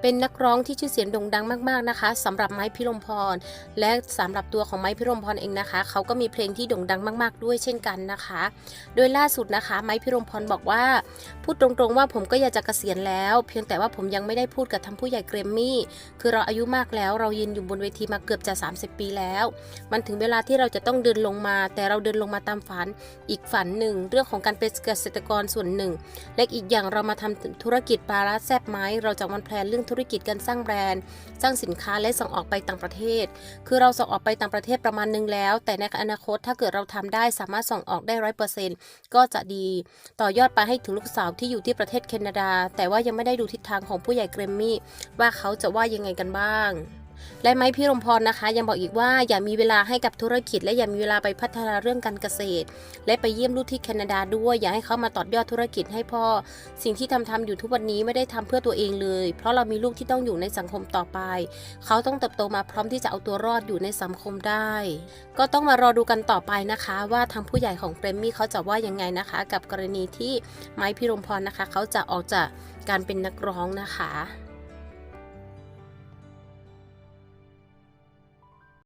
เป็นนักร้องที่ชื่อเสียงโด่งดังมากๆนะคะสำหรับไม้พิรมพร และสำหรับตัวของไม้พิรมพรเองนะคะเขาก็มีเพลงที่โด่งดังมาก ๆ ด้วยเช่นกันนะคะ โดยล่าสุดนะคะ ไม้พิรมพรบอกว่า พูดตรงๆว่าผมก็อยากจะเกษียณแล้ว เพียงแต่ว่าผมยังไม่ได้พูดกับทางผู้ใหญ่เกรมมี่คือเราอายุมากแล้วเรายืนอยู่บนเวทีมาเกือบจะ 30 ปีแล้ว มันถึงเวลาที่เราจะต้องเดินลงมา แต่เราเดินลงมาตามฝันอีกฝันหนึ่ง เรื่องของการเป็นเกษตรกรส่วนหนึ่ง และอีกอย่างเรามาทำธุรกิจปลาร้าแซบไม้เราจะวันแพลนเรื่องธุรกิจการสร้างแบรนด์ สร้างสินค้าและส่งออกไปต่างประเทศ คือเราส่งออกไปต่างประเทศประมาณนึงแล้ว แต่ในอนาคตถ้าเกิดเราทำได้สามารถส่งออกได้ร้อยเปอร์เซ็นต์ก็จะดี ต่อยอดไปให้ถึงลูกสาวที่อยู่ที่ประเทศแคนาดา แต่ว่ายังไม่ได้ดูทิศทางของผู้ใหญ่เกรมมี่ว่าเขาจะว่ายังไงกันบ้าง และไม้พี่รมพรนะคะ ยังบอกอีกว่าอย่ามีเวลาให้กับธุรกิจ และอย่ามีเวลาไปพัฒนาเรื่องการเกษตร และไปเยี่ยมลูกที่แคนาดาด้วย อย่าให้เขามาต่อยอดธุรกิจให้พ่อ สิ่งที่ทำทำอยู่ทุกวันนี้ไม่ได้ทำเพื่อตัวเองเลย เพราะเรามีลูกที่ต้องอยู่ในสังคมต่อไป เขาต้องเติบโตมาพร้อมที่จะเอาตัวรอดอยู่ในสังคมได้ ก็ต้องมารอดูกันต่อไปนะคะ ว่าทางผู้ใหญ่ของเปรมมี่เขาจะว่ายังไงนะคะ กับกรณีที่ไม้พิรมพรนะคะ เขาจะออกจากการเป็นนักร้องนะคะ